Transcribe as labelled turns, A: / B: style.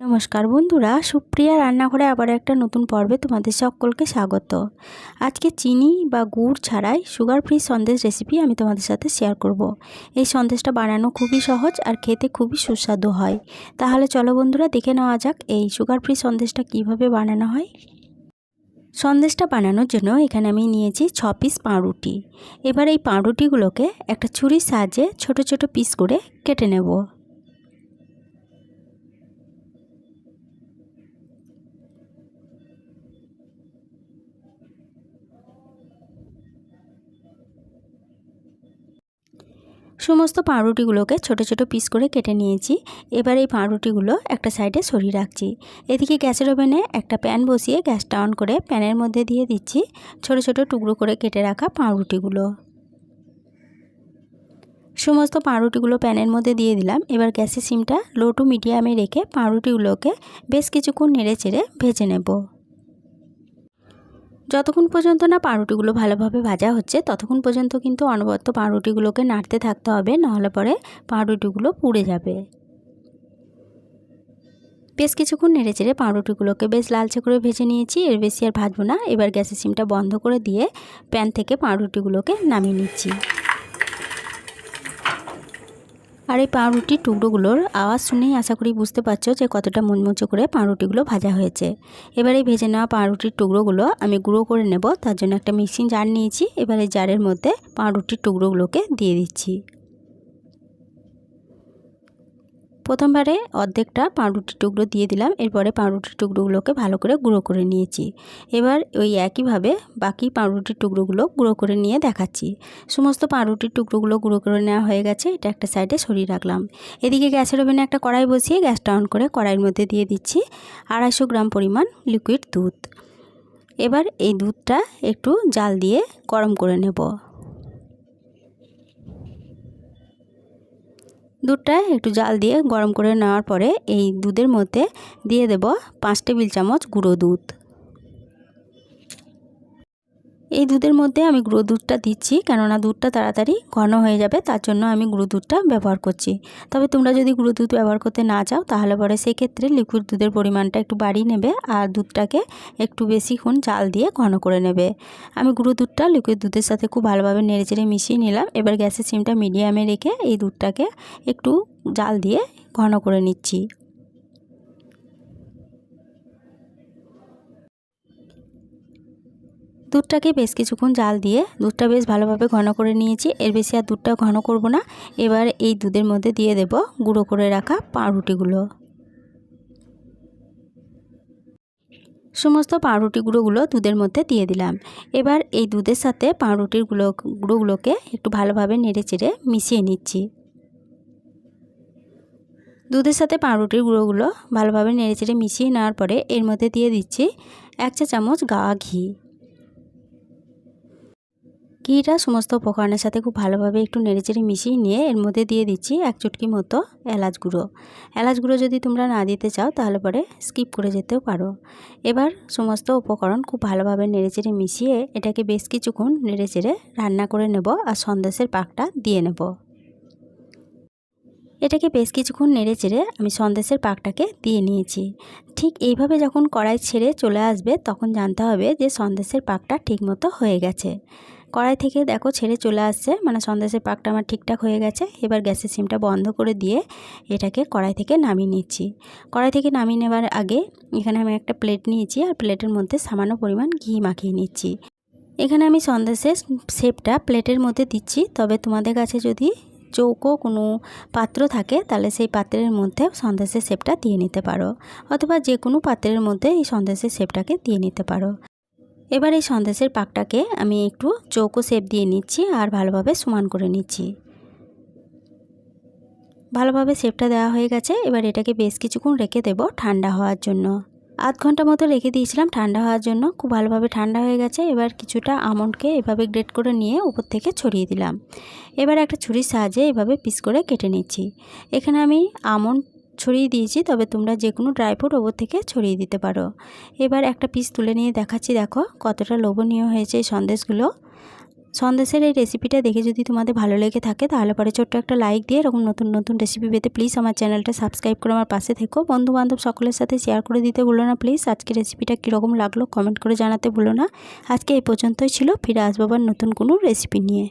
A: নমস্কার বন্ধুরা, সুপ্রিয়া রান্নাঘরে আবার একটা নতুন পর্বে তোমাদের সকলকে স্বাগত। আজকে চিনি বা গুড় ছাড়াই সুগার ফ্রি সন্দেশ রেসিপি আমি তোমাদের সাথে শেয়ার করব। এই সন্দেশটা বানানো খুবই সহজ আর খেতে খুবই সুস্বাদু হয়। তাহলে চলো বন্ধুরা, দেখে নেওয়া যাক এই সুগার ফ্রি সন্দেশটা কীভাবে বানানো হয়। সন্দেশটা বানানোর জন্য এখানে আমি নিয়েছি ছ পিস পাউরুটি। এবার এই পাউরুটিগুলোকে একটা ছুরির সাহায্যে ছোট ছোট পিস করে কেটে নেব। সমস্ত পাউরুটিগুলোকে ছোট ছোট পিস করে কেটে নিয়েছি। এবার এই পাউরুটিগুলো একটা সাইডে সরিয়ে রাখছি। এদিকে গ্যাসের ওভেনে একটা প্যান বসিয়ে গ্যাসটা অন করে প্যানের মধ্যে দিয়ে দিচ্ছি ছোট ছোট টুকরো করে কেটে রাখা পাউরুটিগুলো। সমস্ত পাউরুটিগুলো প্যানের মধ্যে দিয়ে দিলাম। এবার গ্যাসের সিমটা লো টু মিডিয়ামে রেখে পাউরুটিগুলোকে বেশ কিছুক্ষণ নেড়ে চেড়ে ভেজে নেব। যতক্ষণ পর্যন্ত না পাউরুটিগুলো ভালোভাবে ভাজা হচ্ছে, ততক্ষণ পর্যন্ত কিন্তু অনবদ্য পাউরুটিগুলোকে নাড়তে থাকতে হবে, নাহলে পরে পাউরুটিগুলো পুড়ে যাবে। বেশ কিছুক্ষণ নেড়ে চেড়ে পাউরুটিগুলোকে বেশ লালচে করে ভেজে নিয়েছি, এর বেশি আর ভাজবো না। এবার গ্যাসের সিমটা বন্ধ করে দিয়ে প্যান থেকে পাউরুটিগুলোকে নামিয়ে নিচ্ছি। আর এই পাউরুটির টুকরোগুলোর আওয়াজ শুনেই আশা করি বুঝতে পারছ যে কতটা মুচমুচো করে পাউরুটিগুলো ভাজা হয়েছে। এবার এই ভেজে নেওয়া পাউরুটির টুকরোগুলো আমি গুঁড়ো করে নেব, তার জন্য একটা মিক্সিং জার নিয়েছি। এবার এই জারের মধ্যে পাউরুটির টুকরোগুলোকে দিয়ে দিচ্ছি। প্রথমবারে অর্ধেকটা পাউরুটির টুকরো দিয়ে দিলাম, এরপরে পাউরুটির টুকরোগুলোকে ভালো করে গুঁড়ো করে নিয়েছি। এবার ওই একইভাবে বাকি পাউরুটির টুকরোগুলো গুঁড়ো করে নিয়ে দেখাচ্ছি। সমস্ত পাউরুটির টুকরোগুলো গুঁড়ো করে নেওয়া হয়ে গেছে, এটা একটা সাইডে সরিয়ে রাখলাম। এদিকে গ্যাসের ওভেনে একটা কড়াই বসিয়ে গ্যাসটা অন করে কড়াইয়ের মধ্যে দিয়ে দিচ্ছি আড়াইশো গ্রাম পরিমাণ লিকুইড দুধ। এবার এই দুধটা একটু জাল দিয়ে গরম করে নেব। দুধটা একটু জাল দিয়ে গরম করে নেওয়ার পরে এই দুধের মধ্যে দিয়ে দেব পাঁচ টেবিল চামচ গুঁড়ো দুধ। এই দুধের মধ্যে আমি গুঁড়ো দুধটা দিচ্ছি, কেননা দুধটা তাড়াতাড়ি ঘন হয়ে যাবে, তার জন্য আমি গুঁড়ো দুধটা ব্যবহার করছি। তবে তোমরা যদি গুঁড়ো দুধ ব্যবহার করতে না চাও, তাহলে পরে সেক্ষেত্রে লিকুইড দুধের পরিমাণটা একটু বাড়িয়ে নেবে আর দুধটাকে একটু বেশিক্ষণ জাল দিয়ে ঘন করে নেবে। আমি গুঁড়ো দুধটা লিকুইড দুধের সাথে খুব ভালোভাবে নেড়ে চেড়ে মিশিয়ে নিলাম। এবার গ্যাসের সিমটা মিডিয়ামে রেখে এই দুধটাকে একটু জাল দিয়ে ঘন করে নিচ্ছি। দুধটাকে বেশ কিছুক্ষণ জাল দিয়ে দুধটা বেশ ভালোভাবে ঘন করে নিয়েছি। এর বেশি আর দুধটা ঘন করব না। এবার এই দুধের মধ্যে দিয়ে দেব গুঁড়ো করে রাখা পাউরুটিগুলো। সমস্ত পাউরুটি গুঁড়োগুলো দুধের মধ্যে দিয়ে দিলাম। এবার এই দুধের সাথে পাউরুটির গুঁড়ো গুঁড়োগুলোকে একটু ভালোভাবে নেড়ে চেড়ে মিশিয়ে নিচ্ছি। দুধের সাথে পাউরুটির গুঁড়োগুলো ভালোভাবে নেড়ে চেড়ে মিশিয়ে নেওয়ার পরে এর মধ্যে দিয়ে দিচ্ছি এক চা চামচ গাওয়া ঘি। ঘিটা সমস্ত উপকরণের সাথে খুব ভালোভাবে একটু নেড়েচেড়ে মিশিয়ে নিয়ে এর মধ্যে দিয়ে দিচ্ছি এক চুটকি মতো এলাচ গুঁড়ো। এলাচ গুঁড়ো যদি তোমরা না দিতে চাও তাহলে পরে স্কিপ করে যেতেও পারো। এবার সমস্ত উপকরণ খুব ভালোভাবে নেড়েচেড়ে মিশিয়ে এটাকে বেশ কিছুক্ষণ নেড়েচেড়ে রান্না করে নেব আর সন্দেশের পাকটা দিয়ে নেব। এটাকে বেশ কিছুক্ষণ নেড়ে চেড়ে আমি সন্দেশের পাকটাকে দিয়ে নিয়েছি। ঠিক এইভাবে যখন কড়াই ছেড়ে চলে আসবে তখন জানতে হবে যে সন্দেশের পাকটা ঠিকমতো হয়ে গেছে। কড়াই থেকে দেখো ছেড়ে চলে আসছে। মানে সন্দেশের পাকটা আমার ঠিকঠাক হয়ে গেছে। এবার গ্যাসের সিমটা বন্ধ করে দিয়ে এটাকে কড়াই থেকে নামিয়ে নিচ্ছি। কড়াই থেকে নামিয়ে নেবার আগে এখানে আমি একটা প্লেট নিয়েছি আর প্লেটের মধ্যে সামান্য পরিমাণ ঘি মাখিয়ে নিচ্ছি। এখানে আমি সন্দেশের শেপটা প্লেটের মধ্যে দিচ্ছি। তবে তোমাদের কাছে যদি চৌকো কোনো পাত্র থাকে, তাহলে সেই পাত্রের মধ্যে সন্দেশের শেপটা দিয়ে নিতে পারো। অথবা যে কোনো পাত্রের মধ্যে এই সন্দেশের শেপটাকে দিয়ে নিতে পারো। এবার এই সন্দেশের পাকটাকে আমি একটু চৌকো শেপ দিয়ে নিচ্ছি আর ভালোভাবে সমান করে নিচ্ছি। ভালোভাবে শেপটা দেওয়া হয়ে গেছে, এবার এটাকে বেশ কিছুক্ষণ রেখে দেব ঠান্ডা হওয়ার জন্য। আধ ঘণ্টা মতো রেখে দিয়েছিলাম ঠান্ডা হওয়ার জন্য, খুব ভালোভাবে ঠান্ডা হয়ে গেছে, এবার কিছুটা আমন্ডকে এভাবে গ্রেট করে নিয়ে উপর থেকে ছড়িয়ে দিলাম। এবার একটা ছুরির সাহায্যে এভাবে পিস করে কেটে নিচ্ছি। এখানে আমি আমন্ড ছড়িয়ে দিয়েছি, তবে তোমরা যে কোনো ড্রাই ফ্রুট ওপর থেকে ছড়িয়ে দিতে পারো। এবার একটা পিস তুলে নিয়ে দেখাচ্ছি, দেখো কতটা লোভনীয় হয়েছে এই সন্দেশগুলো। সন্দেশের এই রেসিপিটা দেখে যদি তোমাদের ভালো লেগে থাকে, তাহলে পরে ছোট্ট একটা লাইক দিয়ে এরকম নতুন নতুন রেসিপি পেতে প্লিজ আমার চ্যানেলটা সাবস্ক্রাইব করে আমার পাশে থেকো। বন্ধু বান্ধব সকলের সাথে শেয়ার করে দিতে ভুলো না প্লিজ আজকে রেসিপিটা কীরকম লাগল কমেন্ট করে জানাতে ভুলো না। আজকে এই পর্যন্তই ছিল, ফিরে আসব আবার নতুন কোনো রেসিপি নিয়ে।